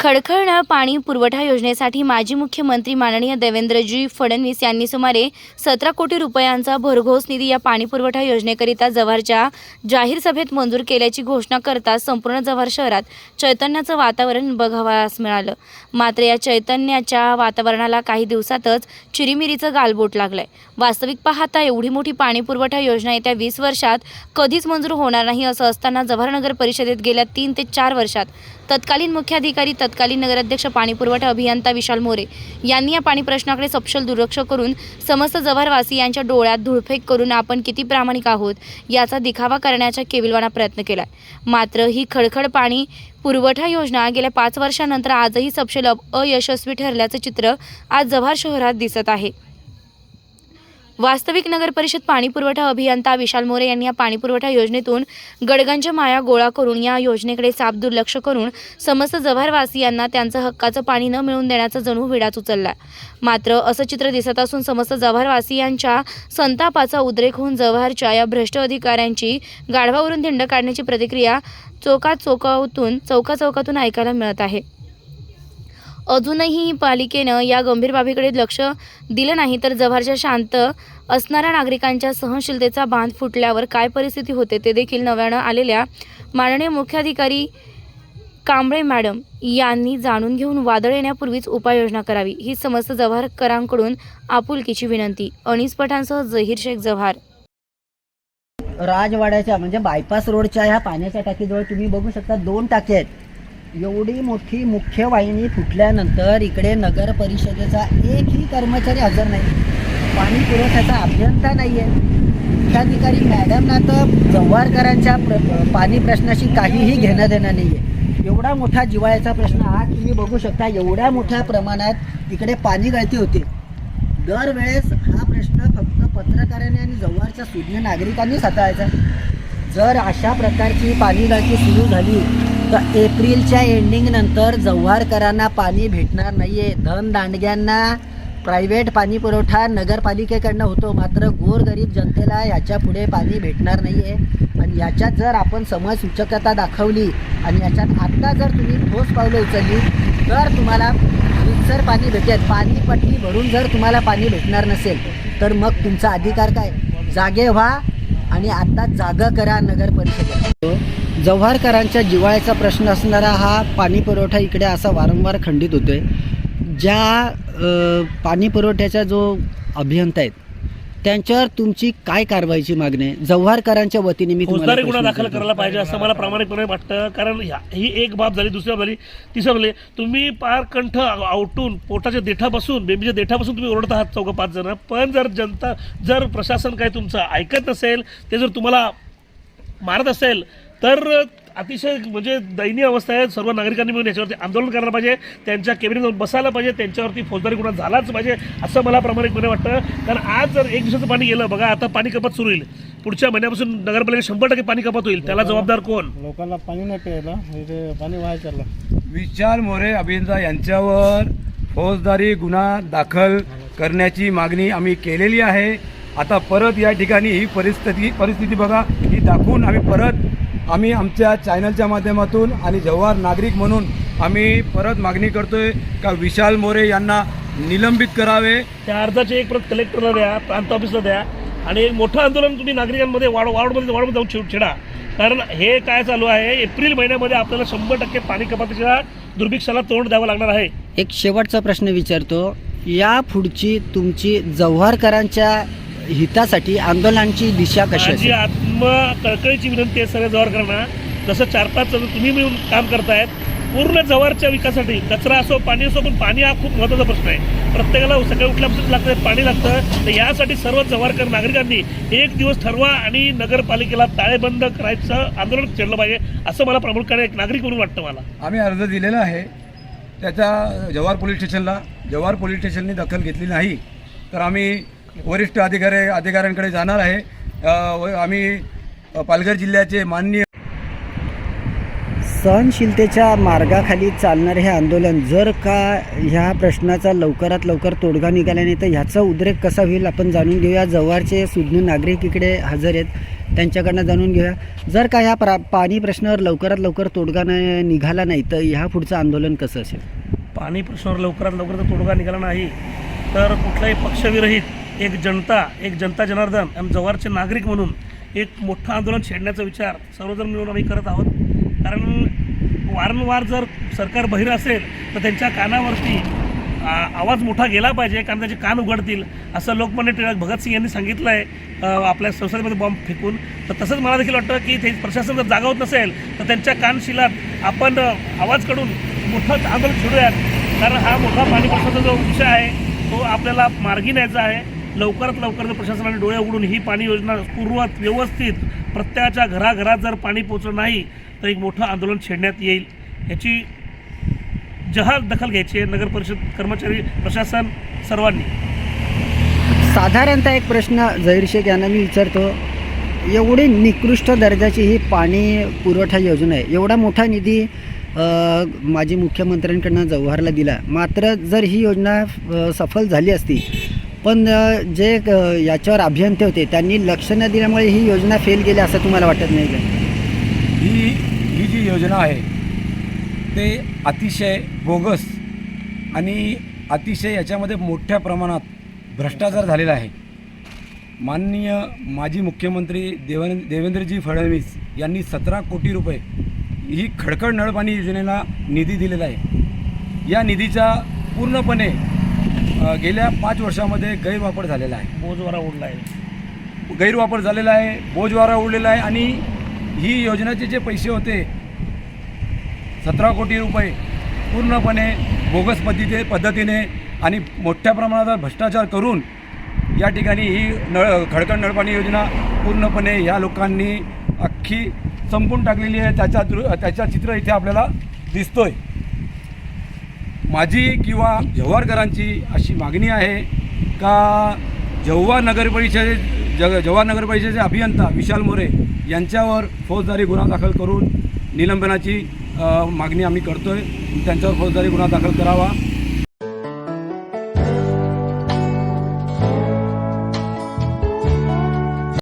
खडखळणं पाणी पुरवठा योजनेसाठी माजी मुख्यमंत्री माननीय देवेंद्रजी फडणवीस यांनी सुमारे सतरा कोटी रुपयांचा भरघोस निधी या पाणी पुरवठा योजनेकरिता जव्हारच्या जाहीर सभेत मंजूर केल्याची घोषणा करताच संपूर्ण जव्हार शहरात चैतन्याचं वातावरण बघावयास मिळालं. मात्र या चैतन्याच्या वातावरणाला काही दिवसातच चिरीमिरीचं गालबोट लागलंय. वास्तविक पाहता एवढी मोठी पाणी पुरवठा योजना येत्या वीस वर्षात कधीच मंजूर होणार नाही असं असताना जव्हार नगर परिषदेत गेल्या तीन ते चार वर्षात तत्कालीन मुख्याधिकारी तत्कालीन नगराध्यक्ष पाणी पुरवठा अभियंता विशाल मोरे यांनी या पाणी प्रश्नाकडे सपशल दुर्लक्ष करून समस्त जव्हारवासी यांच्या डोळ्यात धुळफेक करून आपण किती प्रामाणिक आहोत याचा दिखावा करण्याचा केविलवाना प्रयत्न केला मात्र ही खडखड पाणी पुरवठा योजना गेल्या पाच वर्षानंतर आजही सपशेल अयशस्वी ठरल्याचं चित्र आज जव्हार शहरात दिसत आहे. वास्तविक नगर परिषद पाणी पुरवठा अभियंता विशाल मोरे यांनी या पाणी पुरवठा योजनेतून गडगांच्या माया गोळा करून या योजनेकडे साप दुर्लक्ष करून समस्त जव्हारवासियांना त्यांचं हक्काचं पाणी न मिळवून देण्याचा जणू विडाच उचलला. मात्र असं चित्र दिसत असून समस्त जव्हारवासियांच्या संतापाचा उद्रेक होऊन जव्हारच्या या भ्रष्ट अधिकाऱ्यांची गाढवावरून धिंड काढण्याची प्रतिक्रिया चौका चौकातून चौका चौकातून ऐकायला मिळत आहे. अजूनही पालिकेनं या गंभीर बाबीकडे लक्ष दिलं नाही तर जव्हारच्या शांत असणाऱ्या नागरिकांच्या सहनशीलतेचा बांध फुटल्यावर काय परिस्थिती होते ते देखील नव्यानं आलेल्या माननीय मुख्याधिकारी कांबळे मॅडम यांनी जाणून घेऊन वादळ येण्यापूर्वीच उपाययोजना करावी. ही समस्त जव्हारकरांकडून आपुलकीची विनंती. अनिस पठाणसह जहीर शेख जव्हार. राजवाड्याच्या म्हणजे बायपास रोडच्या ह्या पाण्याच्या टाकीजवळ तुम्ही बघू शकता दोन टाकी आहेत. एवढी मोठी मुख्य वाहिनी फुटल्यानंतर इकडे नगर परिषदेचा एकही कर्मचारी हजर नाही. पाणी पुरवठ्याचा अभियंता नाही आहे मुख्याधिकारी मॅडमना तर जव्हारकरांच्या प्र पाणी प्रश्नाशी काहीही घेणं देणं नाही आहे एवढा मोठा जिवाळ्याचा प्रश्न आज तुम्ही बघू शकता एवढ्या मोठ्या प्रमाणात इकडे पाणी गळती होते. दरवेळेस हा प्रश्न फक्त पत्रकारांनी आणि जव्हारच्या सुज्ञ नागरिकांनीच हाताळायचा. जर अशा प्रकारची पाणी गळती सुरू झाली तर एप्रिलच्या एंडिंगनंतर जव्हारकरांना पाणी भेटणार नाहीये. धन दांडग्यांना प्रायव्हेट पाणी पुरवठा नगरपालिकेकडनं होतो. मात्र गोरगरीब जनतेला याच्यापुढे पाणी भेटणार नाही आहे आणि याच्यात जर आपण समज सूचकता दाखवली आणि याच्यात आत्ता जर तुम्ही ठोस पावलं उचलली तर तुम्हाला रितसर पाणी भेटेल. पाणी पट्टी भरून जर तुम्हाला पाणी भेटणार नसेल तर मग तुमचा अधिकार काय? जागे व्हा आणि आत्ता जागा करा नगर परिषदेत जव्हारकरांच्या जिवाळ्याचा प्रश्न असणारा हा पाणी पुरवठा इकडे असा वारंवार खंडित होतोय. ज्या अ, पाणी पुरवठ्याचा जो अभियंता आहेत त्यांच्यावर तुमची काय कारवाईची मागणी आहे? जव्हारकरांच्या वतीने मी फौजदारी गुन्हा दाखल. करायला पाहिजे असं मला प्रामाणिकपणे वाटतं. कारण ही एक बाब झाली दुसरी बाब झाली तिसरी झाली. तुम्ही पार कंठ आवटून पोटाच्या देठापासून बेबीच्या देठापासून तुम्ही ओरडत आहात चौघं पाच जण. पण जर जनता जर प्रशासन काय तुमचं ऐकत नसेल ते जर तुम्हाला मारत असेल तर अतिशय म्हणजे दयनीय अवस्था आहे. सर्व नागरिकांनी मिळून याच्यावरती आंदोलन करायला पाहिजे. त्यांच्या केबिनेट जाऊन बसायला पाहिजे. त्यांच्यावरती फौजदारी गुन्हा झालाच पाहिजे असं मला प्रामाणिकपणे वाटतं. कारण आज जर एक दिवसाचं पाणी गेलं बघा आता पाणी कपात सुरू होईल. पुढच्या महिन्यापासून नगरपालिका शंभर टक्के पाणी कपात होईल. त्याला जबाबदार कोण? लोकांना पाणी नाही प्यायला. पाणी व्हायला चाललं. विशाल मोरे अभियंता यांच्यावर फौजदारी गुन्हा दाखल करण्याची मागणी आम्ही केलेली आहे. आता परत या ठिकाणी ही परिस्थिती परिस्थिती बघा ही दाखवून आम्ही परत आम्ही आमच्या चॅनलच्या माध्यमातून आणि जव्हार नागरिक म्हणून आम्ही परत मागणी करतोय का विशाल मोरे यांना निलंबित करावे? त्या अर्जाची एक प्रत कलेक्टरला द्या प्रांत ऑफिसला द्या आणि एक मोठं आंदोलन तुम्ही नागरिकांमध्ये वाढ वाढमध्ये वाढमध्ये जाऊन छेड छेडा. कारण हे काय चालू आहे? एप्रिल महिन्यामध्ये आपल्याला शंभर टक्के पाणी कपातीच्या दुर्भिक्षाला तोंड द्यावं लागणार आहे. एक शेवटचा प्रश्न विचारतो. या पुढची तुमची जव्हारकरांच्या हितासाठी आंदोलनाची दिशा कशी माझी असेल? आत्म कळकळीची विनंती आहे सगळ्या जवारकरांना जसं चार पाच जण तुम्ही मिळून काम करतायत पूर्ण जवारच्या विकासासाठी कचरा असो पाणी असो पण पाणी हा खूप महत्त्वाचा प्रश्न आहे. प्रत्येकाला सकाळी उठल्यापासून लागतं पाणी लागतं. तर यासाठी सर्व जवारकर नागरिकांनी एक दिवस ठरवा आणि नगरपालिकेला ताळेबंद करायचं आंदोलन छेडलं पाहिजे असं मला प्रामुख्याने एक नागरिक म्हणून वाटतं मला. आम्ही अर्ज दिलेला आहे. त्याचा जव्हार पोलीस स्टेशनला जव्हार पोलीस स्टेशनने दखल घेतली नाही. तर आम्ही वरिष्ठ अधिकारी अधिकाऱ्यांकडे जाणार आहे. आम्ही पालघर जिल्ह्याचे माननीय सहनशीलतेच्या मार्गाखाली चालणारे हे आंदोलन जर का ह्या प्रश्नाचा लवकरात लवकर तोडगा निघाला नाही तर ह्याचा उद्रेक कसा होईल आपण जाणून घेऊया. जव्हारचे सुज्ञ नागरिक इकडे हजर आहेत त्यांच्याकडनं जाणून घेऊया. जर का ह्या प्रा पाणी प्रश्नावर लवकरात लवकर तोडगा न निघाला नाही तर ह्या पुढचं आंदोलन कसं असेल? पाणी प्रश्नावर लवकरात लवकर जर तोडगा निघाला नाही तर कुठल्याही पक्षविरहित एक जनता एक जनता जनार्दन आणि जव्हारचे नागरिक म्हणून एक मोठं आंदोलन छेडण्याचा विचार सर्वजण मिळून आम्ही करत आहोत. कारण वारंवार जर सरकार बहिर असेल तर त्यांच्या कानावरती आवाज मोठा गेला पाहिजे कारण त्याचे कान उघडतील असं लोकमान्य टिळक भगतसिंग यांनी सांगितलं आहे आपल्या संसदेमध्ये बॉम्ब फेकून. तर तसंच मला देखील वाटतं की ते प्रशासन जर जागा होत नसेल तर त्यांच्या कानशिलात आपण आवाज काढून मोठं आंदोलन छेडूयात. कारण हा मोठा पाणी प्रश्नाचा जो विषय आहे तो आपल्याला मार्गी न्यायचा आहे. लवकरात लवकर जर प्रशासनाने डोळे उघडून ही पाणी योजना पूर्वत व्यवस्थित प्रत्येकाच्या घराघरात जर पाणी पोचलं नाही तर एक मोठं आंदोलन छेडण्यात येईल. याची जहाल दखल घ्यायची आहे नगर परिषद कर्मचारी प्रशासन सर्वांनी. साधारणतः एक प्रश्न झहीर शेख यांना मी विचारतो एवढी निकृष्ट दर्जाची ही पाणी पुरवठा योजना आहे एवढा मोठा निधी माजी मुख्यमंत्र्यांकडनं जव्हारला दिला मात्र जर ही योजना सफल झाली असती पण जे याच्यावर अभियंते होते त्यांनी लक्ष न दिल्यामुळे ही योजना फेल गेली असं तुम्हाला वाटत नाही का? ही ही जी योजना आहे ते अतिशय बोगस आणि अतिशय याच्यामध्ये मोठ्या प्रमाणात भ्रष्टाचार झालेला आहे. माननीय माजी मुख्यमंत्री देवें देवेंद्रजी फडणवीस यांनी सतरा कोटी रुपये ही खडखड नळपाणी योजनेला निधी दिलेला आहे. या निधीचा पूर्णपणे अ, गेल्या पाच वर्षामध्ये गैरवापर झालेला आहे. बोजवारा उडला आहे. गैरवापर झालेला आहे बोजवारा उडलेला आहे आणि ही योजनेचे जे पैसे होते सतरा कोटी रुपये पूर्णपणे बोगस पद्धती पद्धतीने आणि मोठ्या प्रमाणात भ्रष्टाचार करून या ठिकाणी ही नळ खडकड नळपाणी योजना पूर्णपणे ह्या लोकांनी अख्खी संपून टाकलेली आहे. त्याच्या दृ त्याच्या चित्र इथे आपल्याला दिसतोय. माझी किंवा जव्हारकरांची अशी मागणी आहे का जव्हार नगरपरिषदे जग जव्हार नगरपरिषदेचे अभियंता विशाल मोरे यांच्यावर फौजदारी गुन्हा दाखल करून निलंबनाची मागणी आम्ही करतो आहे त्यांच्यावर फौजदारी गुन्हा दाखल करावा.